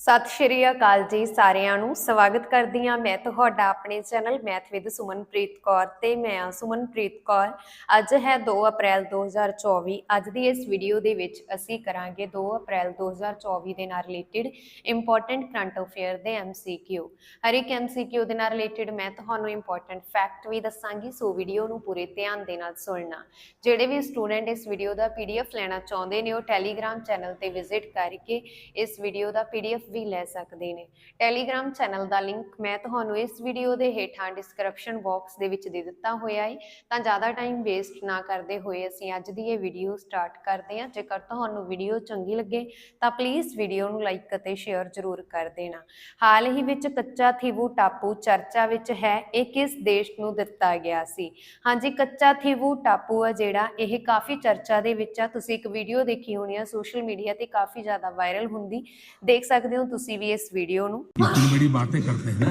ਸਤਿ ਸ਼੍ਰੀ ਅਕਾਲ ਜੀ ਸਾਰਿਆਂ ਨੂੰ। ਸਵਾਗਤ ਕਰਦੀ ਹਾਂ ਮੈਂ ਤੁਹਾਡਾ ਆਪਣੇ channel math with Sumanpreet Kaur ਤੇ ਮੈਂ ਹਾਂ ਸੁਮਨਪ੍ਰੀਤ ਕੌਰ। ਅੱਜ ਹੈ 2 ਅਪ੍ਰੈਲ 2024 ਅੱਜ ਦੀ ਇਸ ਵੀਡੀਓ ਦੇ ਵਿੱਚ ਅਸੀਂ ਕਰਾਂਗੇ 2 ਅਪ੍ਰੈਲ 2024 ਦੇ ਨਾਲ ਰਿਲੇਟਡ ਇੰਪੋਰਟੈਂਟ ਕਰੰਟ ਅਫੇਅਰ ਦੇ MCQ ਹਰ ਇੱਕ MCQ ਦੇ ਨਾਲ ਰਿਲੇਟਡ ਮੈਂ ਤੁਹਾਨੂੰ ਇੰਪੋਰਟੈਂਟ ਫੈਕਟ ਵੀ ਦੱਸਾਂਗੀ, ਸੋ ਵੀਡੀਓ ਨੂੰ ਪੂਰੇ ਧਿਆਨ ਦੇ ਨਾਲ ਸੁਣਨਾ। ਜਿਹੜੇ ਵੀ ਸਟੂਡੈਂਟ ਇਸ ਵੀਡੀਓ ਦਾ PDF ਲੈਣਾ ਚਾਹੁੰਦੇ ਨੇ, ਉਹ ਟੈਲੀਗ੍ਰਾਮ ਚੈਨਲ ਤੇ ਵਿਜ਼ਿਟ ਕਰਕੇ ਇਸ ਵੀਡੀਓ ਦਾ PDF ਵੀ ਲੈ ਸਕਦੇ ਨੇ। ਟੈਲੀਗ੍ਰਾਮ ਚੈਨਲ ਦਾ ਲਿੰਕ ਮੈਂ ਤੁਹਾਨੂੰ ਇਸ ਵੀਡੀਓ ਦੇ ਹੇਠਾਂ ਡਿਸਕ੍ਰਿਪਸ਼ਨ ਬਾਕਸ ਦੇ ਵਿੱਚ ਦੇ ਦਿੱਤਾ ਹੋਇਆ ਹੈ ਤਾਂ ਜ਼ਿਆਦਾ ਟਾਈਮ ਵੇਸਟ ਨਾ ਕਰਦੇ ਹੋਏ ਅਸੀਂ ਅੱਜ ਦੀ ਇਹ ਵੀਡੀਓ ਸਟਾਰਟ ਕਰਦੇ ਹਾਂ। ਜੇਕਰ ਤੁਹਾਨੂੰ ਵੀਡੀਓ ਚੰਗੀ ਲੱਗੇ, ਤਾਂ ਪਲੀਜ਼ ਵੀਡੀਓ ਨੂੰ ਲਾਈਕ ਅਤੇ ਸ਼ੇਅਰ ਜ਼ਰੂਰ ਕਰ ਦੇਣਾ। ਹਾਲ ਹੀ ਵਿੱਚ ਕੱਚਾ ਥੀਵੂ ਟਾਪੂ ਚਰਚਾ ਵਿੱਚ ਹੈ, ਇਹ ਕਿਸ ਦੇਸ਼ ਨੂੰ ਦਿੱਤਾ ਗਿਆ ਸੀ? ਹਾਂਜੀ, ਕੱਚਾ ਥੀਵੂ ਟਾਪੂ ਆ ਜਿਹੜਾ, ਇਹ ਕਾਫੀ ਚਰਚਾ ਦੇ ਵਿੱਚ ਆ। ਤੁਸੀਂ ਇੱਕ ਵੀਡੀਓ ਦੇਖੀ ਹੋਣੀ ਆ, ਸੋਸ਼ਲ ਮੀਡੀਆ ਤੇ ਕਾਫੀ ਜ਼ਿਆਦਾ ਵਾਇਰਲ ਹੁੰਦੀ। ਦੇਖ ਸਕਦੇ ਹੋ ਤੁਸੀਂ ਵੀ ਇਸ ਵੀਡੀਓ ਨੂੰ इतनी बड़ी बातें करते हैं ना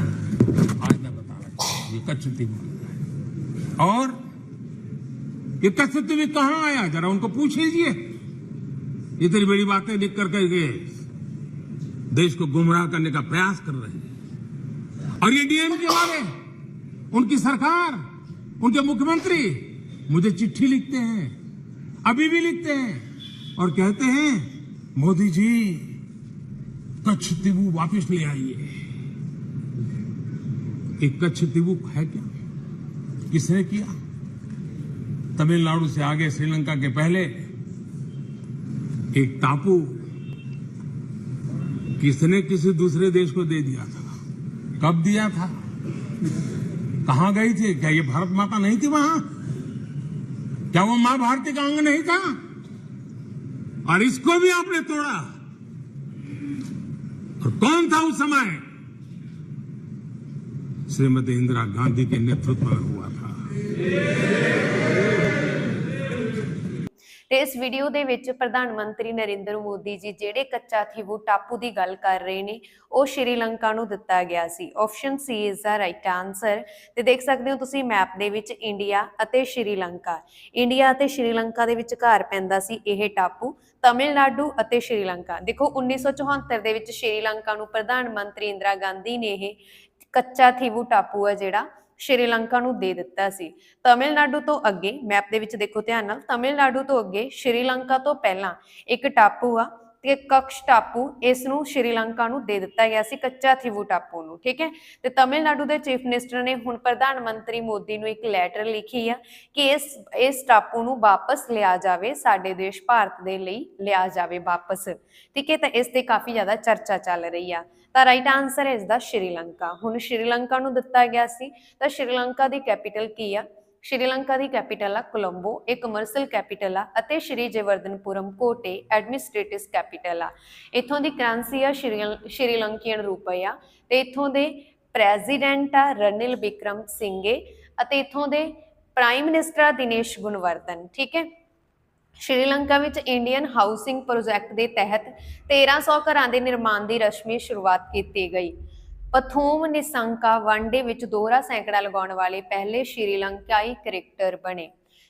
आज मैं बता रहा हूँ ये कच्छ टीवी और ये कच्छ टीवी कहाँ आया जरा उनको पूछ लीजिए इतनी बड़ी बातें लिख कर के देश को गुमराह करने का प्रयास कर रहे हैं और ये डीएम के वाले उनकी सरकार उनके मुख्यमंत्री मुझे चिट्ठी लिखते हैं अभी भी लिखते हैं और कहते हैं मोदी जी कच्छ तिबू वापस ले आइए। एक कच्छ तिबू है क्या? किसने किया? तमिलनाडु से आगे श्रीलंका के पहले एक टापू किसने किसी दूसरे देश को दे दिया था? कब दिया था? कहाँ गई थी? क्या ये भारत माता नहीं थी वहाँ? क्या वो माँ भारती का अंग नहीं था? और इसको भी आपने तोड़ा? और कौन था उस समय श्रीमती इंदिरा गांधी के नेतृत्व में हुआ था ਤੇ ਇਸ ਵੀਡੀਓ ਦੇ ਵਿੱਚ ਪ੍ਰਧਾਨ ਮੰਤਰੀ ਨਰਿੰਦਰ ਮੋਦੀ ਜੀ ਜਿਹੜੇ ਕੱਚਾ ਥੀਵੂ ਟਾਪੂ ਦੀ ਗੱਲ ਕਰ ਰਹੇ ਨੇ, ਉਹ ਸ਼੍ਰੀਲੰਕਾ ਨੂੰ ਦਿੱਤਾ ਗਿਆ ਸੀ। Option C is the right answer ਤੇ ਦੇਖ ਸਕਦੇ ਹੋ ਤੁਸੀਂ ਮੈਪ ਦੇ ਵਿੱਚ ਇੰਡੀਆ ਅਤੇ ਸ਼੍ਰੀਲੰਕਾ ਇੰਡੀਆ ਅਤੇ ਸ਼੍ਰੀਲੰਕਾ ਦੇ ਵਿੱਚ ਘਰ ਪੈਂਦਾ ਸੀ ਇਹ ਟਾਪੂ, ਤਮਿਲਨਾਡੂ ਅਤੇ ਸ਼੍ਰੀਲੰਕਾ ਦੇਖੋ 1974 ਦੇ ਵਿੱਚ ਸ਼੍ਰੀਲੰਕਾ ਨੂੰ ਪ੍ਰਧਾਨ ਮੰਤਰੀ ਇੰਦਰਾ ਗਾਂਧੀ ਨੇ ਇਹ ਕੱਚਾ ਥੀਵੂ ਟਾਪੂ ਆ ਜਿਹੜਾ ਸ਼੍ਰੀਲੰਕਾ ਨੂੰ ਦੇ ਦਿੱਤਾ ਸੀ। ਤਮਿਲਨਾਡੂ ਤੋਂ ਅੱਗੇ, ਮੈਪ ਦੇ ਵਿੱਚ ਦੇਖੋ ਧਿਆਨ ਨਾਲ, ਤਮਿਲਨਾਡੂ ਤੋਂ ਅੱਗੇ, ਸ਼੍ਰੀਲੰਕਾ ਤੋਂ ਪਹਿਲਾਂ ਇੱਕ ਟਾਪੂ ਆ ਤੇ ਕਕਸ਼ ਟਾਪੂ ਇਸ ਨੂੰ ਸ਼੍ਰੀਲੰਕਾ ਨੂੰ ਦੇ ਦਿੱਤਾ ਗਿਆ ਸੀ, ਕੱਚਾ ਥੀਵੂ ਟਾਪੂ ਨੂੰ, ਠੀਕ ਹੈ? ਤੇ ਤਮਿਲਨਾਡੂ ਦੇ ਚੀਫ ਮਿਨਿਸਟਰ ਨੇ ਹੁਣ ਪ੍ਰਧਾਨ ਮੰਤਰੀ ਮੋਦੀ ਨੂੰ ਇੱਕ ਲੈਟਰ ਲਿਖੀ ਆ ਕਿ ਇਸ ਇਸ ਟਾਪੂ ਨੂੰ ਵਾਪਸ ਲਿਆ ਜਾਵੇ, ਸਾਡੇ ਦੇਸ਼ ਭਾਰਤ ਦੇ ਲਈ ਲਿਆ ਜਾਵੇ ਵਾਪਸ, ਠੀਕ ਹੈ? ਤਾਂ ਇਸ ਤੇ ਕਾਫੀ ਜ਼ਿਆਦਾ ਚਰਚਾ ਚੱਲ ਰਹੀ ਆ। ਤਾਂ ਰਾਈਟ ਆਨਸਰ ਹੈ ਇਸ ਦਾ ਸ਼੍ਰੀਲੰਕਾ ਹੁਣ ਸ਼੍ਰੀਲੰਕਾ ਨੂੰ ਦਿੱਤਾ ਗਿਆ ਸੀ, ਤਾਂ ਸ਼੍ਰੀਲੰਕਾ ਦੀ ਕੈਪੀਟਲ ਕੀ ਆ? ਸ਼੍ਰੀਲੰਕਾ ਦੀ ਕੈਪੀਟਲ ਆ ਕੋਲੰਬੋ ਇਹ ਕਮਰਸ਼ੀਅਲ ਕੈਪੀਟਲ ਆ ਅਤੇ ਸ਼੍ਰੀ ਜਵਰਧਨਪੁਰਮ ਕੋਟੇ ਐਡਮਿਨਿਸਟ੍ਰੇਟਿਵ ਕੈਪੀਟਲ ਆ। ਇਥੋਂ ਦੀ ਕਰੰਸੀ ਆ ਸ਼੍ਰੀ- ਸ਼੍ਰੀਲੰਕੀਅਨ ਆ ਤੇ ਇਥੋਂ ਦੇ ਪ੍ਰੈਜ਼ੀਡੈਂਟ ਆ ਰਨਿਲ ਬਿਕਰਮ ਸਿੰਘੇ ਅਤੇ ਇਥੋਂ ਦੇ ਪ੍ਰਾਈਮ ਮਿਨਿਸਟਰ ਆ ਦਿਨੇਸ਼ ਗੁਣਵਰਧਨ, ਠੀਕ ਹੈ? ਸ਼੍ਰੀਲੰਕਾ ਵਿੱਚ ਇੰਡੀਅਨ ਹਾਊਸਿੰਗ ਪ੍ਰੋਜੈਕਟ ਦੇ ਤਹਿਤ 1300 ਘਰਾਂ ਦੇ ਨਿਰਮਾਣ ਦੀ ਰਸਮੀ ਸ਼ੁਰੂਆਤ ਕੀਤੀ ਗਈ। ਪਥੂਮ ਨਿਸੰਕਾ ਵਨਡੇ ਵਿੱਚ ਦੋਹਰਾ ਸੈਂਕੜਾ ਲਗਾਉਣ ਵਾਲੇ ਪਹਿਲੇ ਸ਼੍ਰੀਲੰਕਾਈ ਕ੍ਰਿਕਟਰ ਬਣੇ।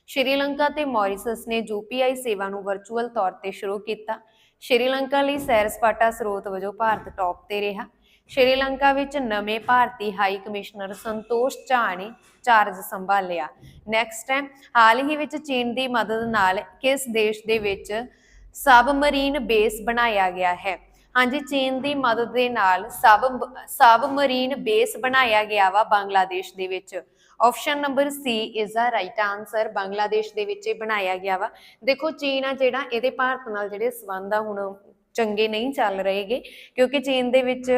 ਸ਼੍ਰੀਲੰਕਾ ਤੇ ਮੌਰੀਸ਼ਸ ਨੇ ਯੂਪੀਆਈ ਸੇਵਾ ਨੂੰ ਵਰਚੁਅਲ ਤੌਰ ਤੇ ਸ਼ੁਰੂ ਕੀਤਾ। ਸ਼੍ਰੀਲੰਕਾ ਲਈ ਸੈਰ ਸਪਾਟਾ ਸਰੋਤ ਵਜੋਂ ਭਾਰਤ ਟੌਪ ਤੇ ਰਿਹਾ। ਸ਼੍ਰੀਲੰਕਾ ਵਿੱਚ ਨਵੇਂ ਭਾਰਤੀ ਹਾਈ ਕਮਿਸ਼ਨਰ ਸੰਤੋਸ਼ ਝਾ ਨੇ ਚਾਰਜ ਸੰਭਾਲਿਆ। ਨੈਕਸਟ ਹੈ, ਹਾਲ ਹੀ ਵਿੱਚ ਚੀਨ ਦੀ ਮਦਦ ਨਾਲ ਕਿਸ ਦੇਸ਼ ਦੇ ਵਿੱਚ ਸਬਮਰੀਨ ਬੇਸ ਬਣਾਇਆ ਗਿਆ ਹੈ? ਹਾਂਜੀ, ਚੀਨ ਦੀ ਮਦਦ ਦੇ ਨਾਲ ਸਬ, ਸਬਮਰੀਨ ਬੇਸ ਬਣਾਇਆ ਗਿਆ ਵਾ ਬੰਗਲਾਦੇਸ਼ ਦੇ ਵਿੱਚ। Option number C is the right answer Bangladesh ਦੇ ਵਿੱਚ ਇਹ ਬਣਾਇਆ ਗਿਆ ਵਾ। ਦੇਖੋ, ਚੀਨ ਆ ਜਿਹੜਾ, ਇਹਦੇ ਭਾਰਤ ਨਾਲ ਜਿਹੜੇ ਸਬੰਧ ਆ ਹੁਣ ਚੰਗੇ ਨਹੀਂ ਚੱਲ ਰਹੇਗੇ, ਕਿਉਂਕਿ ਚੀਨ ਦੇ ਵਿੱਚ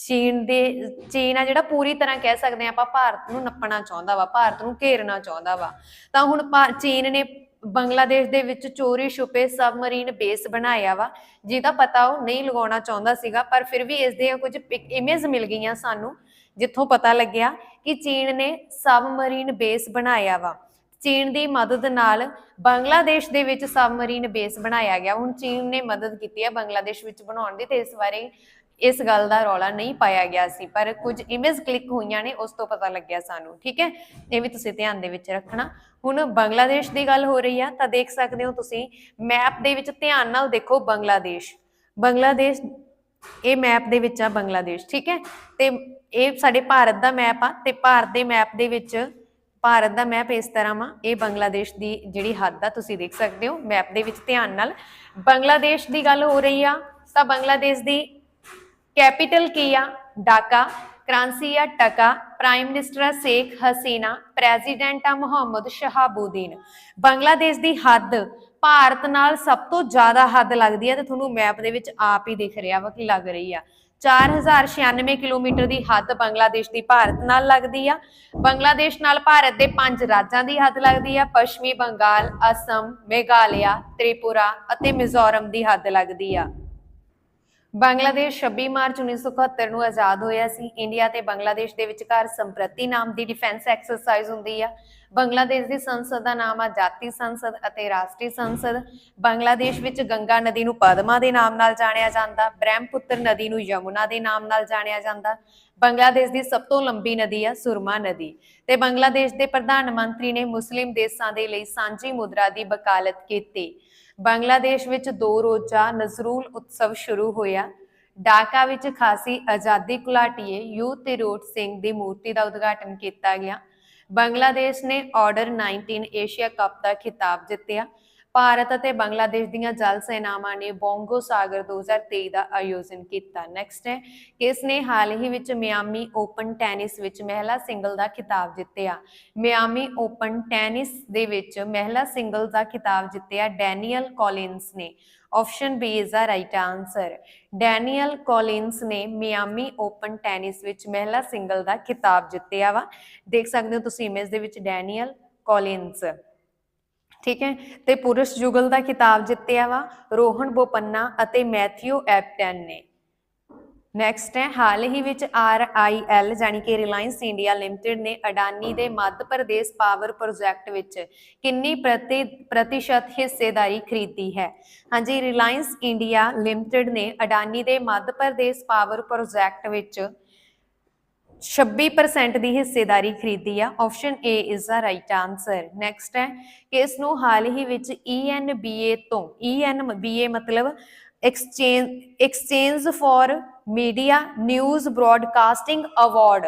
ਚੀਨ ਦੇ, ਚੀਨ ਆ ਜਿਹੜਾ ਪੂਰੀ ਤਰ੍ਹਾਂ ਕਹਿ ਸਕਦੇ ਆ ਆਪਾਂ ਭਾਰਤ ਨੂੰ ਨੱਪਣਾ ਚਾਹੁੰਦਾ ਵਾ, ਭਾਰਤ ਨੂੰ ਘੇਰਨਾ ਚਾਹੁੰਦਾ ਵਾ। ਤਾਂ ਹੁਣ ਚੀਨ ਨੇ ਬੰਗਲਾਦੇਸ਼ ਦੇ ਵਿੱਚ ਚੋਰੀ ਛੁਪੇ ਸਬਮਰੀਨ ਬੇਸ ਬਣਾਇਆ ਵਾ, ਜਿਹਦਾ ਪਤਾ ਉਹ ਨਹੀਂ ਲਗਾਉਣਾ ਚਾਹੁੰਦਾ ਸੀਗਾ, ਪਰ ਫਿਰ ਵੀ ਇਸ ਦੀਆਂ ਕੁਝ ਇਮੇਜ ਮਿਲ ਗਈਆਂ ਸਾਨੂੰ, ਜਿੱਥੋਂ ਪਤਾ ਲੱਗਿਆ ਕਿ ਚੀਨ ਨੇ ਸਬਮਰੀਨ ਬੇਸ ਬਣਾਇਆ ਵਾ। ਚੀਨ ਦੀ ਮਦਦ ਨਾਲ ਬੰਗਲਾਦੇਸ਼ ਦੇ ਵਿੱਚ ਸਬਮਰੀਨ ਬੇਸ ਬਣਾਇਆ ਗਿਆ। ਹੁਣ ਚੀਨ ਨੇ ਮਦਦ ਕੀਤੀ ਹੈ ਬੰਗਲਾਦੇਸ਼ ਵਿੱਚ ਬਣਾਉਣ ਦੀ, ਤੇ ਇਸ ਬਾਰੇ ਇਸ ਗੱਲ ਦਾ ਰੌਲਾ ਨਹੀਂ ਪਾਇਆ ਗਿਆ ਸੀ, ਪਰ ਕੁਝ ਇਮੇਜ ਕਲਿੱਕ ਹੋਈਆਂ ਨੇ, ਉਸ ਤੋਂ ਪਤਾ ਲੱਗਿਆ ਸਾਨੂੰ, ਠੀਕ ਹੈ? ਇਹ ਵੀ ਤੁਸੀਂ ਧਿਆਨ ਦੇ ਵਿੱਚ ਰੱਖਣਾ। ਹੁਣ ਬੰਗਲਾਦੇਸ਼ ਦੀ ਗੱਲ ਹੋ ਰਹੀ ਆ, ਤਾਂ ਦੇਖ ਸਕਦੇ ਹੋ ਤੁਸੀਂ ਮੈਪ ਦੇ ਵਿੱਚ ਧਿਆਨ ਨਾਲ ਦੇਖੋ ਬੰਗਲਾਦੇਸ਼। ਬੰਗਲਾਦੇਸ਼, ਇਹ ਮੈਪ ਦੇ ਵਿੱਚ ਆ ਬੰਗਲਾਦੇਸ਼, ਠੀਕ ਹੈ? ਤੇ ਇਹ ਸਾਡੇ ਭਾਰਤ ਦਾ ਮੈਪ ਆ, ਤੇ ਭਾਰਤ ਦੇ ਮੈਪ ਦੇ ਵਿੱਚ, ਭਾਰਤ ਦਾ ਮੈਪ ਇਸ ਤਰ੍ਹਾਂ ਵਾ, ਇਹ ਬੰਗਲਾਦੇਸ਼ ਦੀ ਜਿਹੜੀ ਹੱਦ ਆ, ਤੁਸੀਂ ਦੇਖ ਸਕਦੇ ਹੋ ਮੈਪ ਦੇ ਵਿੱਚ ਧਿਆਨ ਨਾਲ। ਬੰਗਲਾਦੇਸ਼ ਦੀ ਗੱਲ ਹੋ ਰਹੀ ਆ, ਤਾਂ ਬੰਗਲਾਦੇਸ਼ ਦੀ ਕੈਪੀਟਲ ਕੀ ਆ ਢਾਕਾ ਕ੍ਰਾਂਸੀ ਆ ਟਕਾ ਪ੍ਰਾਈਮ ਮਿਨਿਸਟਰ ਆ ਸ਼ੇਖ ਹਸੀਨਾ ਪ੍ਰੈਜ਼ੀਡੈਂਟ ਆ ਮੁਹੰਮਦ ਸ਼ਹਾਬੂਦੀਨ ਬੰਗਲਾਦੇਸ਼ ਦੀ ਹੱਦ ਭਾਰਤ ਨਾਲ ਸਭ ਤੋਂ ਜ਼ਿਆਦਾ ਹੱਦ ਲੱਗਦੀ ਹੈ ਤੇ ਤੁਹਾਨੂੰ ਮੈਪ ਦੇ ਵਿੱਚ ਆਪ ਹੀ ਦਿਖ ਰਿਹਾ ਵਾ ਕਿ ਲੱਗ ਰਹੀ ਆ। 4096 ਕਿਲੋਮੀਟਰ ਦੀ ਹੱਦ ਬੰਗਲਾਦੇਸ਼ ਦੀ ਭਾਰਤ ਨਾਲ ਲੱਗਦੀ ਆ। ਬੰਗਲਾਦੇਸ਼ ਨਾਲ ਭਾਰਤ ਦੇ ਪੰਜ ਰਾਜਾਂ ਦੀ ਹੱਦ ਲੱਗਦੀ ਆ। ਪੱਛਮੀ ਬੰਗਾਲ, ਅਸਮ, ਮੇਘਾਲਿਆ, ਤ੍ਰਿਪੁਰਾ ਅਤੇ ਮਿਜ਼ੋਰਮ ਦੀ ਹੱਦ ਲੱਗਦੀ ਆ। ਬੰਗਲਾਦੇਸ਼ 26 ਮਾਰਚ 1971 ਨੂੰ ਆਜ਼ਾਦ ਹੋਇਆ ਸੀ। ਇੰਡੀਆ ਤੇ ਬੰਗਲਾਦੇਸ਼ ਦੇ ਵਿਚਕਾਰ ਸੰਪ੍ਰਤੀ ਨਾਮ ਦੀ ਡਿਫੈਂਸ ਐਕਸਰਸਾਈਜ਼ ਹੁੰਦੀ ਆ। ਬੰਗਲਾਦੇਸ਼ ਦੀ ਸੰਸਦ ਦਾ ਨਾਮ ਆ ਜਾਤੀ ਸੰਸਦ ਅਤੇ ਰਾਸ਼ਟਰੀ ਸੰਸਦ। ਬੰਗਲਾਦੇਸ਼ ਵਿੱਚ ਗੰਗਾ ਨਦੀ ਨੂੰ ਪਦਮਾ ਦੇ ਨਾਮ ਨਾਲ ਜਾਣਿਆ ਜਾਂਦਾ। ਬ੍ਰਹਮਪੁੱਤਰ ਨਦੀ ਨੂੰ ਯਮੁਨਾ ਦੇ ਨਾਮ ਨਾਲ ਜਾਣਿਆ ਜਾਂਦਾ। ਬੰਗਲਾਦੇਸ਼ ਦੀ ਸਭ ਤੋਂ ਲੰਬੀ ਨਦੀ ਆ ਸੁਰਮਾ ਨਦੀ। ਤੇ ਬੰਗਲਾਦੇਸ਼ ਦੇ ਪ੍ਰਧਾਨ ਮੰਤਰੀ ਨੇ ਮੁਸਲਿਮ ਦੇਸ਼ਾਂ ਦੇ ਲਈ ਸਾਂਝੀ ਮੁਦਰਾ ਦੀ ਵਕਾਲਤ ਕੀਤੀ। ਬੰਗਲਾਦੇਸ਼ ਵਿੱਚ ਦੋ ਰੋਜ਼ਾ ਨਜ਼ਰੂਲ ਉਤਸਵ ਸ਼ੁਰੂ ਹੋਇਆ। ਡਾਕਾ ਵਿੱਚ ਖਾਸੀ ਆਜ਼ਾਦੀ ਘੁਲਾਟੀਏ ਯੂ ਤਿਰੋਟ ਸਿੰਘ ਦੀ ਮੂਰਤੀ ਦਾ ਉਦਘਾਟਨ ਕੀਤਾ ਗਿਆ। ਬੰਗਲਾਦੇਸ਼ ਨੇ ਆਰਡਰ 19 ਏਸ਼ੀਆ ਕੱਪ ਦਾ ਖਿਤਾਬ ਜਿੱਤਿਆ। ਭਾਰਤ ਅਤੇ ਬੰਗਲਾਦੇਸ਼ ਦੀਆਂ ਜਲ ਸੈਨਾਵਾਂ ਨੇ ਬੋਂਗੋ ਸਾਗਰ 2023 ਦਾ ਆਯੋਜਨ ਕੀਤਾ। ਨੈਕਸਟ ਹੈ ਕਿਸ ਨੇ ਹਾਲ ਹੀ ਵਿੱਚ ਮਿਆਮੀ ਓਪਨ ਟੈਨਿਸ ਵਿੱਚ ਮਹਿਲਾ ਸਿੰਗਲ ਦਾ ਖਿਤਾਬ ਜਿੱਤਿਆ। ਮਿਆਮੀ ਓਪਨ ਟੈਨਿਸ ਦੇ ਵਿੱਚ ਮਹਿਲਾ ਸਿੰਗਲ ਦਾ ਖਿਤਾਬ ਜਿੱਤਿਆ ਡੈਨੀਅਲ ਕੋਲਿਨਸ ਨੇ। Option B is the right answer Daniel Collins ਨੇ ਮਿਆਮੀ ਓਪਨ ਟੈਨਿਸ ਵਿੱਚ ਮਹਿਲਾ ਸਿੰਗਲ ਦਾ ਖਿਤਾਬ ਜਿੱਤਿਆ ਵਾ। ਦੇਖ ਸਕਦੇ ਹੋ ਤੁਸੀਂ ਇਮੇਜ ਦੇ ਵਿੱਚ ਡੈਨੀਅਲ ਕੋਲਿਨਸ ਠੀਕ ਹੈ? ਤੇ ਪੁਰਸ਼ ਯੁਗਲ ਦਾ ਖਿਤਾਬ ਜਿੱਤਿਆ ਵਾ, ਰੋਹਨ ਬੋਪੰਨਾ ਅਤੇ ਮੈਥਿਊ ਐਪਟਨ ਨੇ। ਨੈਕਸਟ ਹੈ, ਹਾਲ ਹੀ ਵਿੱਚ ਆਰ ਆਈ RIL ਜਾਨੀ ਕਿ ਰਿਲਾਇੰਸ ਇੰਡੀਆ ਲਿਮਟਿਡ ਨੇ ਅਡਾਨੀ ਦੇ ਮੱਧ ਪ੍ਰਦੇਸ਼ ਪਾਵਰ ਪ੍ਰੋਜੈਕਟ ਵਿੱਚ ਕਿੰਨੀ ਪ੍ਰਤੀ ਪ੍ਰਤੀਸ਼ਤ ਹਿੱਸੇਦਾਰੀ ਖਰੀਦੀ ਹੈ? ਹਾਂਜੀ ਰਿਲਾਇੰਸ ਇੰਡੀਆ ਲਿਮਟਿਡ ਨੇ ਅਡਾਨੀ ਦੇ ਮੱਧ ਪ੍ਰਦੇਸ਼ ਪਾਵਰ ਪ੍ਰੋਜੈਕਟ ਵਿੱਚ 26% ਦੀ ਹਿੱਸੇਦਾਰੀ ਖਰੀਦੀ ਆ। Option A is the right answer next ਹੈ ਕਿ ਇਸ ਨੂੰ ਹਾਲ ਹੀ ਵਿੱਚ ENBA ਤੋਂ ENBA ਮਤਲਬ exchange exchange for media news broadcasting award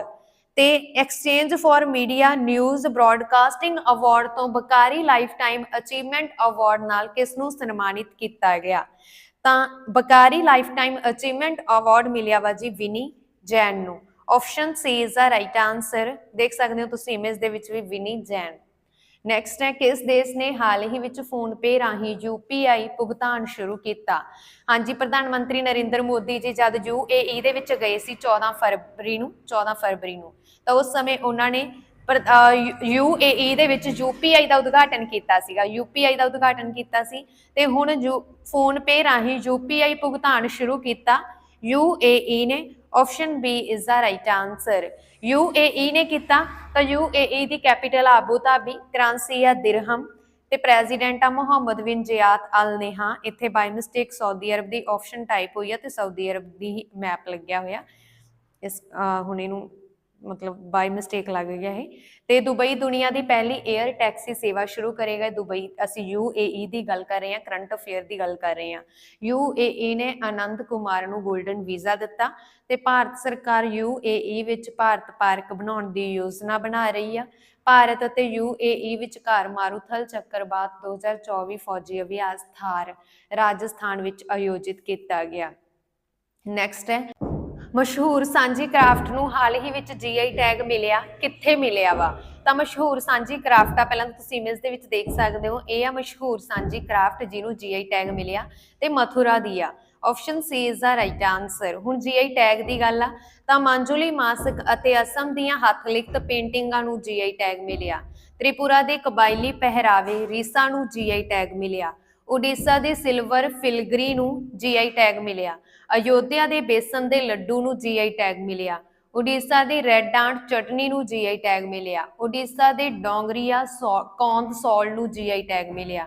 ਤੇ exchange for media news broadcasting award ਤੋਂ ਬਕਾਰੀ ਲਾਈਫ ਟਾਈਮ ਅਚੀਵਮੈਂਟ ਅਵਾਰਡ ਨਾਲ ਕਿਸ ਨੂੰ ਸਨਮਾਨਿਤ ਕੀਤਾ ਗਿਆ? ਤਾਂ ਬਕਾਰੀ ਲਾਈਫ ਟਾਈਮ ਅਚੀਵਮੈਂਟ ਅਵਾਰਡ ਮਿਲਿਆ ਵਾ ਜੀ ਵਿਨੀ ਜੈਨ ਨੂੰ। Option C is the right answer ਦੇਖ ਸਕਦੇ ਹੋ ਤੁਸੀਂ ਇਮੇਜ ਦੇ ਵਿੱਚ ਵੀ ਵਿਨੀ ਜੈਨ ਨੈਕਸਟ ਹੈ, ਕਿਸ ਦੇਸ਼ ਨੇ ਹਾਲ ਹੀ ਵਿੱਚ ਫੋਨ ਪੇ ਰਾਹੀਂ ਯੂਪੀਆਈ ਭੁਗਤਾਨ ਸ਼ੁਰੂ ਕੀਤਾ? ਹਾਂਜੀ, ਪ੍ਰਧਾਨ ਮੰਤਰੀ ਨਰਿੰਦਰ ਮੋਦੀ ਜੀ, ਜਦ ਯੂਏਈ ਦੇ ਵਿੱਚ ਗਏ ਸੀ 14 ਫਰਵਰੀ ਨੂੰ 14 ਫਰਵਰੀ ਨੂੰ, ਤਾਂ ਉਸ ਸਮੇਂ ਉਹਨਾਂ ਨੇ ਯੂਏਈ ਦੇ ਵਿੱਚ ਯੂਪੀਆਈ ਦਾ ਉਦਘਾਟਨ ਕੀਤਾ ਸੀਗਾ। ਯੂਪੀਆਈ ਦਾ ਉਦਘਾਟਨ ਕੀਤਾ ਸੀ ਤੇ ਹੁਣ ਫੋਨ ਪੇ ਰਾਹੀਂ ਯੂਪੀਆਈ ਭੁਗਤਾਨ ਸ਼ੁਰੂ ਕੀਤਾ। ਯੂਏਈ ਨੇ option B is the right answer UAE ਨੇ ਕੀਤਾ ਤਾਂ ਯੂਏਈ ਦੀ ਕੈਪੀਟਲ ਆਬੂ ਧਾਬੀ ਕਰੰਸੀ ਆ ਦਿਰਹਮ ਤੇ ਪ੍ਰੈਜ਼ੀਡੈਂਟ ਆ ਮੁਹੰਮਦ ਬਿਨ ਜਿਆਦ ਅਲ ਨੇਹਾ ਇੱਥੇ ਬਾਈ ਮਿਸਟੇਕ ਸਾਊਦੀ ਅਰਬ ਦੀ ਆਪਸ਼ਨ ਟਾਈਪ ਹੋਈ ਆ ਤੇ ਸਾਊਦੀ ਅਰਬ ਦੀ ਮੈਪ ਲੱਗਿਆ ਹੋਇਆ। ਇਸ, ਅਹ ਹੁਣ ਇਹਨੂੰ ਮਤਲਬ ਬਾਈ ਮਿਸਟੇਕ ਲੱਗ ਗਿਆ ਹੈ ਤੇ ਦੁਬਈ ਦੁਨੀਆ ਦੀ ਪਹਿਲੀ 에ਅਰ ਟੈਕਸੀ ਸੇਵਾ ਸ਼ੁਰੂ ਕਰੇਗਾ। ਦੁਬਈ, ਅਸੀਂ ਯੂਏਈ ਦੀ ਗੱਲ ਕਰ ਰਹੇ ਹਾਂ ਕਰੰਟ ਅਫੇਅਰ ਦੀ ਗੱਲ ਕਰ ਰਹੇ ਹਾਂ। ਯੂਏਈ ਨੇ ਆਨੰਦ ਕੁਮਾਰ ਨੂੰ 골ਡਨ ਵੀਜ਼ਾ ਦਿੱਤਾ ਤੇ ਭਾਰਤ ਸਰਕਾਰ ਯੂਏਈ ਵਿੱਚ ਭਾਰਤ ਪਾਰਕ ਬਣਾਉਣ ਦੀ ਯੋਜਨਾ ਬਣਾ ਰਹੀ ਆ। ਭਾਰਤ ਅਤੇ ਯੂਏਈ ਵਿਚਕਾਰ ਮਾਰੂਥਲ ਚੱਕਰਬਾਤ 2024 ਫੌਜੀ ਅਭਿਆਸ ਥਾਰ ਰਾਜਸਥਾਨ ਵਿੱਚ ਆਯੋਜਿਤ ਕੀਤਾ ਗਿਆ। ਨੈਕਸਟ ਹੈ। ਮਸ਼ਹੂਰ ਸਾਂਝੀ ਕਰਾਫਟ ਨੂੰ ਹਾਲ ਹੀ ਵਿੱਚ ਜੀਆਈ ਟੈਗ ਮਿਲਿਆ। ਕਿੱਥੇ ਮਿਲਿਆ ਵਾ? ਤਾਂ ਮਸ਼ਹੂਰ ਸਾਂਝੀ ਕਰਾਫਟ ਆ ਪਹਿਲਾਂ ਤੁਸੀਂ ਇਮੇਜ ਦੇ ਵਿੱਚ ਦੇਖ ਸਕਦੇ ਹੋ। ਇਹ ਆ ਮਸ਼ਹੂਰ ਸਾਂਝੀ ਕਰਾਫਟ ਜਿਹਨੂੰ ਜੀਆਈ ਟੈਗ ਮਿਲਿਆ ਤੇ ਮਥੁਰਾ ਦੀ ਆ। Option C is the right answer ਹੁਣ ਜੀਆਈ ਟੈਗ ਦੀ ਗੱਲ ਆ, ਤਾਂ ਮਾਂਜੂਲੀ ਮਾਸਕ ਅਤੇ ਅਸਮ ਦੀਆਂ ਹੱਥ ਲਿਖਤ ਪੇਂਟਿੰਗਾਂ ਨੂੰ ਜੀਆਈ ਟੈਗ ਮਿਲਿਆ। ਤ੍ਰਿਪੁਰਾ ਦੇ ਕਬਾਇਲੀ ਪਹਿਰਾਵੇ ਰੀਸਾ ਨੂੰ ਜੀਆਈ ਟੈਗ ਮਿਲਿਆ। ਉਡੀਸ਼ਾ ਦੇ ਸਿਲਵਰ ਫਿਲਗਰੀ ਨੂੰ ਜੀਆਈ ਟੈਗ ਮਿਲਿਆ। ਅਯੋਧਿਆ ਦੇ ਬੇਸਨ ਦੇ ਲੱਡੂ ਨੂੰ ਜੀਆਈ ਟੈਗ ਮਿਲਿਆ। ਉਡੀਸ਼ਾ ਦੀ ਰੈੱਡ ਆਂਟ ਚਟਨੀ ਨੂੰ ਜੀਆਈ ਟੈਗ ਮਿਲਿਆ। ਉਡੀਸ਼ਾ ਦੇ ਡੋਂਗਰੀਆ ਕੌਂਦ ਸੌਲ ਨੂੰ ਜੀਆਈ ਟੈਗ ਮਿਲਿਆ।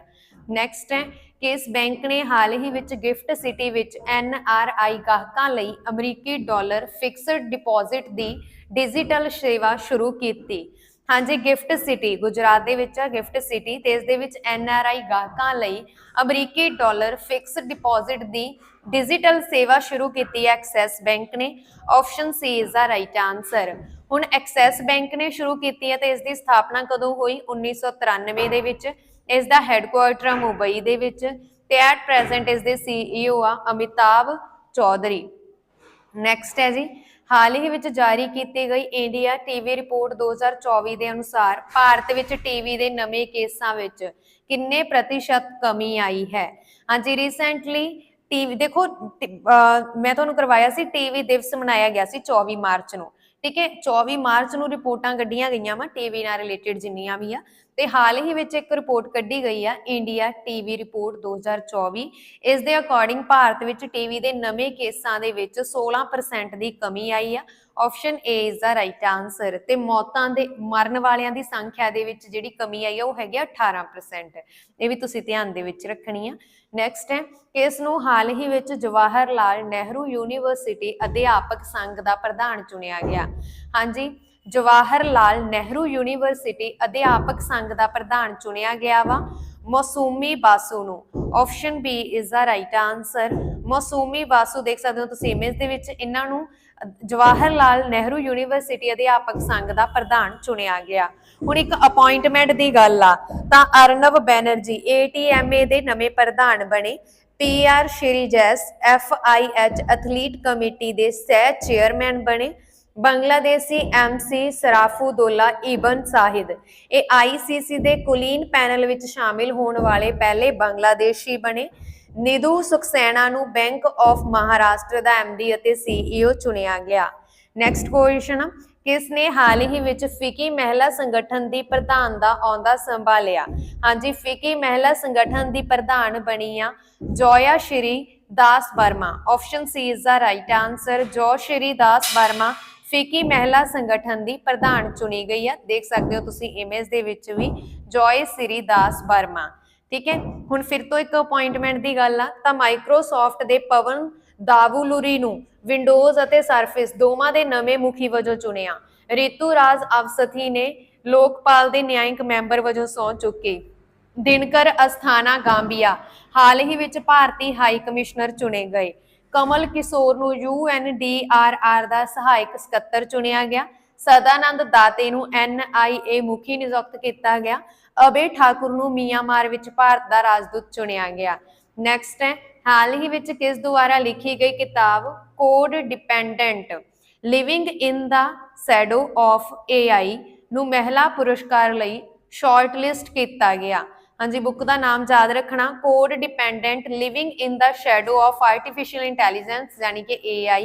ਨੈਕਸਟ ਹੈ ਕਿ ਇਸ ਬੈਂਕ ਨੇ ਹਾਲ ਹੀ ਵਿੱਚ ਗਿਫਟ ਸਿਟੀ ਵਿੱਚ ਐਨ ਆਰ ਆਈ ਗਾਹਕਾਂ ਲਈ ਅਮਰੀਕੀ ਡਾਲਰ ਫਿਕਸਡ ਡਿਪੋਜ਼ਿਟ ਦੀ ਡਿਜੀਟਲ ਸੇਵਾ ਸ਼ੁਰੂ ਕੀਤੀ। ਹਾਂਜੀ ਗਿਫਟ ਸਿਟੀ ਗੁਜਰਾਤ ਦੇ ਵਿੱਚ ਆ ਗਿਫਟ ਸਿਟੀ ਤੇ ਇਸ ਦੇ ਵਿੱਚ ਐਨ ਆਰ ਆਈ ਗਾਹਕਾਂ ਲਈ ਅਮਰੀਕੀ ਡਾਲਰ ਫਿਕਸਡ ਡਿਪੋਜ਼ਿਟ ਦੀ ਡਿਜੀਟਲ ਸੇਵਾ ਸ਼ੁਰੂ ਕੀਤੀ ਹੈ ਐਕਸੈਸ ਬੈਂਕ ਨੇ। Option C is the right answer ਹੁਣ ਐਕਸੈਸ ਬੈਂਕ ਨੇ ਸ਼ੁਰੂ ਕੀਤੀ ਹੈ ਤੇ ਇਸ ਦੀ ਸਥਾਪਨਾ ਕਦੋਂ ਹੋਈ? 1993 ਦੇ ਵਿੱਚ। ਇਸ ਦਾ ਹੈੱਡਕੁਆਰਟਰ ਆ ਮੁੰਬਈ ਦੇ ਵਿੱਚ ਤੇ ਐਟ ਪ੍ਰੈਜ਼ੈਂਟ ਇਸ ਦੇ ਸੀਈਓ ਆ ਅਮਿਤਾਭ ਚੌਧਰੀ। ਨੈਕਸਟ ਹੈ ਜੀ। ਹਾਲ ਹੀ ਵਿੱਚ ਜਾਰੀ ਕੀਤੀ ਗਈ ਇੰਡੀਆ ਟੀਵੀ ਰਿਪੋਰਟ 2024 ਦੇ ਅਨੁਸਾਰ ਭਾਰਤ ਵਿੱਚ ਟੀਵੀ ਦੇ ਨਵੇਂ ਕੇਸਾਂ ਵਿੱਚ ਕਿੰਨੇ ਪ੍ਰਤੀਸ਼ਤ ਕਮੀ ਆਈ ਹੈ? ਹਾਂਜੀ ਰੀਸੈਂਟਲੀ ਟੀਵੀ ਦੇਖੋ ਮੈਂ ਤੁਹਾਨੂੰ ਕਰਵਾਇਆ ਸੀ, ਟੀਵੀ ਦਿਵਸ ਮਨਾਇਆ ਗਿਆ ਸੀ 24 ਮਾਰਚ ਨੂੰ। ਠੀਕ ਹੈ 24 ਮਾਰਚ ਨੂੰ ਰਿਪੋਰਟਾਂ ਕੱਢੀਆਂ ਗਈਆਂ ਵਾ ਟੀਵੀ ਨਾਲ ਰਿਲੇਟਡ ਜਿੰਨੀਆਂ ਵੀ ਆ। ਤੇ ਹਾਲ ਹੀ ਵਿੱਚ ਇੱਕ ਰਿਪੋਰਟ ਕੱਢੀ ਗਈ ਆ ਇੰਡੀਆ ਟੀਵੀ ਰਿਪੋਰਟ 2024 ਇਸ ਦੇ ਅਕੋਰਡਿੰਗ ਭਾਰਤ ਵਿੱਚ ਟੀਵੀ ਦੇ ਨਵੇਂ ਕੇਸਾਂ ਦੇ ਵਿੱਚ 16% ਦੀ ਕਮੀ ਆਈ ਆ। Option A is the right answer ਤੇ ਮੌਤਾਂ ਦੇ, ਮਰਨ ਵਾਲਿਆਂ ਦੀ ਸੰਖਿਆ ਦੇ ਵਿੱਚ ਜਿਹੜੀ ਕਮੀ ਆਈ ਆ, ਉਹ ਹੈਗੀ ਆ 18% ਇਹ ਵੀ ਤੁਸੀਂ ਧਿਆਨ ਦੇ ਵਿੱਚ ਰੱਖਣੀ ਆ। ਨੈਕਸਟ ਹੈ, ਇਸ ਨੂੰ ਹਾਲ ਹੀ ਵਿੱਚ ਜਵਾਹਰ ਲਾਲ ਨਹਿਰੂ ਯੂਨੀਵਰਸਿਟੀ ਅਧਿਆਪਕ ਸੰਘ ਦਾ ਪ੍ਰਧਾਨ ਚੁਣਿਆ ਗਿਆ। ਹਾਂਜੀ, ਜਵਾਹਰ ਲਾਲ ਨਹਿਰੂ ਯੂਨੀਵਰਸਿਟੀ ਅਧਿਆਪਕ ਸੰਘ ਦਾ ਪ੍ਰਧਾਨ ਚੁਣਿਆ ਗਿਆ ਵਾ। ਮੌਸੂਮੀ ਬਾਸੂ ਨੂੰ। Option B is the right answer Mausumi Basu ਦੇਖ ਸਕਦੇ ਹੋ ਤੁਸੀਂ ਇਮੇਜ ਦੇ ਵਿੱਚ, ਇਹਨਾਂ ਨੂੰ ਜਵਾਹਰ ਲਾਲ ਨਹਿਰੂ ਯੂਨੀਵਰਸਿਟੀ ਅਧਿਆਪਕ ਸੰਘ ਦਾ ਪ੍ਰਧਾਨ ਚੁਣਿਆ ਗਿਆ। ਹੁਣ ਇੱਕ ਅਪਾਇੰਟਮੈਂਟ ਦੀ ਗੱਲ ਆ, ਤਾਂ ਅਰਨਵ ਬੈਨਰਜੀ ਏਟੀਐਮਏ ਦੇ ਨਵੇਂ ਪ੍ਰਧਾਨ ਬਣੇ। PR Sreejesh FIH athlete committee ਦੇ ਸਹਿ ਚੇਅਰਮੈਨ ਬਣੇ। ਬੰਗਲਾਦੇਸ਼ੀ ਐਮਸੀ ਸਰਾਫੂਦੋਲਾ ਇਬਨ ਸਾਹਿਦ। ਇਹ ਆਈਸੀਸੀ ਦੇ ਕੁਲੀਨ ਪੈਨਲ ਵਿੱਚ ਸ਼ਾਮਿਲ ਹੋਣ ਵਾਲੇ ਪਹਿਲੇ ਬੰਗਲਾਦੇਸ਼ੀ ਬਣੇ। ਨਿਧੂ ਸੁਖਸੈਨਾ ਨੂੰ ਬੈਂਕ ਆਫ ਮਹਾਰਾਸ਼ਟਰ ਦਾ ਐਮਡੀ ਅਤੇ ਸੀਈਓ ਚੁਣਿਆ ਗਿਆ। ਨੈਕਸਟ ਕੁਐਸਚਨ ਕਿਸ ਨੇ ਹਾਲ ਹੀ ਵਿੱਚ ਫਿਕੀ ਮਹਿਲਾ ਸੰਗਠਨ ਦੀ ਪ੍ਰਧਾਨ ਦਾ ਅਹੁਦਾ ਸੰਭਾਲਿਆ? ਹਾਂਜੀ, ਫਿਕੀ ਮਹਿਲਾ ਸੰਗਠਨ ਦੀ ਪ੍ਰਧਾਨ ਬਣੀ ਆ Jayashree Das Varma. Option C is the right answer Jayashree Das Verma ਫਿਕੀ ਮਹਿਲਾ ਸੰਗਠਨ ਦੀ ਪ੍ਰਧਾਨ ਚੁਣੀ ਗਈ ਆ। ਦੇਖ ਸਕਦੇ ਹੋ ਤੁਸੀਂ ਇਮੇਜ ਦੇ ਵਿੱਚ ਵੀ ਜੋਏ ਸ੍ਰੀ ਦਾਸ ਵਰਮਾ। ਠੀਕ ਹੈ? ਹੁਣ ਫਿਰ ਤੋਂ ਇੱਕ ਅਪਾਇੰਟਮੈਂਟ ਦੀ ਗੱਲ ਆ, ਤਾਂ ਮਾਈਕਰੋਸਾਫਟ ਦੇ ਪਵਨ ਦਾਵੂਲੂਰੀ ਨੂੰ ਵਿੰਡੋਜ਼ ਅਤੇ ਸਰਫੇਸ ਦੋਵਾਂ ਦੇ ਨਵੇਂ ਮੁਖੀ ਵਜੋਂ ਚੁਣਿਆ। ਰਿਤੂ ਰਾਜ ਅਵਸਥੀ ਨੇ ਲੋਕਪਾਲ ਦੇ ਨਿਆਇਕ ਮੈਂਬਰ ਵਜੋਂ ਸਹੁੰ ਚੁੱਕੀ। ਦਿਨਕਰ ਅਸਥਾਨਾ ਗਾਂਬੀਆ, ਹਾਲ ਹੀ ਵਿੱਚ ਭਾਰਤੀ ਹਾਈ ਕਮਿਸ਼ਨਰ ਚੁਣੇ ਗਏ। ਕਮਲ ਕਿਸ਼ੋਰ ਨੂੰ ਯੂਐਨਡੀਆਰਆਰ ਦਾ ਸਹਾਇਕ ਸਕੱਤਰ ਚੁਣਿਆ ਗਿਆ। ਸਦਾਨੰਦ ਦਾਤੇ ਨੂੰ ਐਨਆਈਏ ਮੁਖੀ ਨਿਯੁਕਤ ਕੀਤਾ ਗਿਆ। ਅਬੇ ਠਾਕੁਰ ਨੂੰ ਮਿਆਂਮਾਰ ਵਿੱਚ ਭਾਰਤ ਦਾ ਰਾਜਦੂਤ ਚੁਣਿਆ ਗਿਆ। ਨੈਕਸਟ ਹੈ, ਹਾਲ ਹੀ ਵਿੱਚ ਕਿਸ ਦੁਆਰਾ ਲਿਖੀ ਗਈ ਕਿਤਾਬ code dependent living in the shadow of AI ਨੂੰ ਮਹਿਲਾ ਪੁਰਸਕਾਰ ਲਈ ਸ਼ਾਰਟਲਿਸਟ ਕੀਤਾ ਗਿਆ। ਹਾਂਜੀ ਬੁੱਕ ਦਾ ਨਾਮ ਯਾਦ ਰੱਖਣਾ। Code dependent living in the shadow of artificial intelligence ਯਾਨੀ ਕਿ AI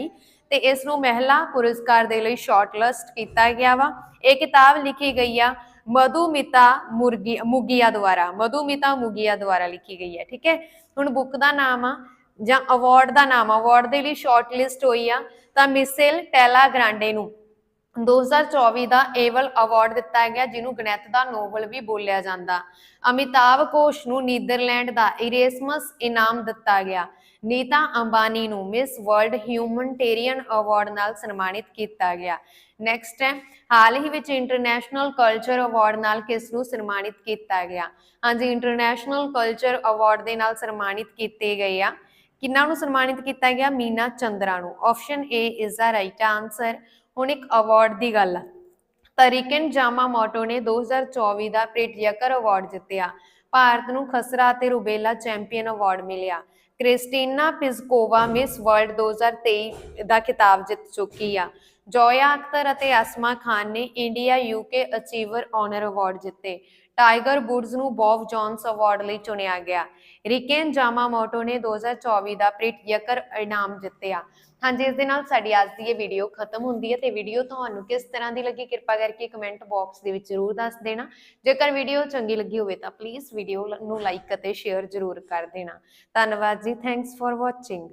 ਤੇ ਇਸ ਨੂੰ ਮਹਿਲਾ ਪੁਰਸਕਾਰ ਦੇ ਲਈ ਸ਼ਾਰਟਲਿਸਟ ਕੀਤਾ ਗਿਆ ਵਾ। ਇਹ ਕਿਤਾਬ ਲਿਖੀ ਗਈ ਆ ਮਧੂਮਿਤਾ ਮੁਰਗੀ ਮੁਗੀਆ ਦੁਆਰਾ ਮਧੂਮਿਤਾ ਮੁਗੀਆ ਦੁਆਰਾ ਲਿਖੀ ਗਈ ਹੈ ਠੀਕ ਹੈ ਹੁਣ ਬੁੱਕ ਦਾ ਨਾਮ ਆ ਜਾਂ ਅਵਾਰਡ ਦਾ ਨਾਮ ਅਵਾਰਡ ਦੇ ਲਈ ਸ਼ਾਰਟਲਿਸਟ ਹੋਈ ਆ ਤਾਂ ਮਿਸੇਲ ਟੈਲਾ ਗ੍ਰਾਂਡੇ ਨੂੰ 2024 ਦਾ ਏਵਲ ਅਵਾਰਡ ਦਿੱਤਾ ਗਿਆ ਜਿਹਨੂੰ ਗਣਿਤ ਦਾ ਨੋਬਲ ਵੀ ਬੋਲਿਆ ਜਾਂਦਾ ਅਮਿਤਾਭ ਘੋਸ਼ ਨੂੰ ਨੀਦਰਲੈਂਡ ਦਾ ਇਰੇਸਮਸ ਇਨਾਮ ਦਿੱਤਾ ਗਿਆ ਨੀਤਾ ਅੰਬਾਨੀ ਨੂੰ ਮਿਸ ਵਰਲਡ ਹਿਊਮਨਟੇਰੀਅਨ ਅਵਾਰਡ ਨਾਲ ਸਨਮਾਨਿਤ ਕੀਤਾ ਗਿਆ। ਨੈਕਸਟ ਹੈ, ਹਾਲ ਹੀ ਵਿੱਚ ਇੰਟਰਨੈਸ਼ਨਲ ਕਲਚਰ ਅਵਾਰਡ ਨਾਲ ਕਿਸ ਨੂੰ ਸਨਮਾਨਿਤ ਕੀਤਾ ਗਿਆ? ਹਾਂਜੀ ਇੰਟਰਨੈਸ਼ਨਲ ਕਲਚਰ ਅਵਾਰਡ ਦੇ ਨਾਲ ਸਨਮਾਨਿਤ ਕੀਤੇ ਗਏ ਆ। ਕਿੰਨਾਂ ਨੂੰ ਸਨਮਾਨਿਤ ਕੀਤਾ ਗਿਆ? ਮੀਨਾ ਚੰਦਰਾ ਨੂੰ। Option A is the right answer ਹੁਣ ਇੱਕ ਅਵਾਰਡ ਦੀ ਗੱਲ। ਆ ਤਰੀਕਨ ਜਾਮਾ ਮੋਟੋ ਨੇ 2024 ਦਾ ਪ੍ਰੇਟਯਕਰ ਅਵਾਰਡ ਜਿੱਤਿਆ। ਭਾਰਤ ਨੂੰ ਖਸਰਾ ਅਤੇ ਰੁਬੇਲਾ ਚੈਂਪੀਅਨ ਅਵਾਰਡ ਮਿਲਿਆ। ਕ੍ਰਿਸਟੀਨਾ ਪਿਜ਼ਕੋਵਾ ਮਿਸ ਵਰਲਡ 2023 ਦਾ ਖਿਤਾਬ ਜਿੱਤ ਚੁੱਕੀ ਆ। ਜੋਇਆ ਅਖਤਰ ਅਤੇ ਅਸਮਾ ਖਾਨ ਨੇ India UK achiever honour award ਜਿੱਤੇ। ਟਾਈਗਰ ਵੁੱਡਜ਼ ਨੂੰ ਬੌਬ ਜੌਨਸ ਅਵਾਰਡ ਲਈ ਚੁਣਿਆ ਗਿਆ। ਰਿਕੇਨ ਜਾਮਾਮੋਟੋ ਨੇ 2024 ਦਾ ਪ੍ਰਿਟਯਕਰ ਇਨਾਮ ਜਿੱਤਿਆ। ਹਾਂਜੀ, ਇਸ ਦੇ ਨਾਲ ਸਾਡੀ ਅੱਜ ਦੀ ਇਹ ਵੀਡੀਓ ਖਤਮ ਹੁੰਦੀ ਹੈ ਤੇ ਵੀਡੀਓ ਤੁਹਾਨੂੰ ਕਿਸ ਤਰ੍ਹਾਂ ਦੀ ਲੱਗੀ ਕਿਰਪਾ ਕਰਕੇ ਕਮੈਂਟ ਬਾਕਸ ਦੇ ਵਿੱਚ ਜ਼ਰੂਰ ਦੱਸ ਦੇਣਾ। ਜੇਕਰ ਵੀਡੀਓ ਚੰਗੀ ਲੱਗੀ ਹੋਵੇ ਤਾਂ ਪਲੀਜ਼ ਵੀਡੀਓ ਨੂੰ ਲਾਈਕ ਅਤੇ ਸ਼ੇਅਰ ਜ਼ਰੂਰ ਕਰ ਦੇਣਾ। ਧੰਨਵਾਦ ਜੀ, ਥੈਂਕਸ ਫॉर ਵਾਚਿੰਗ।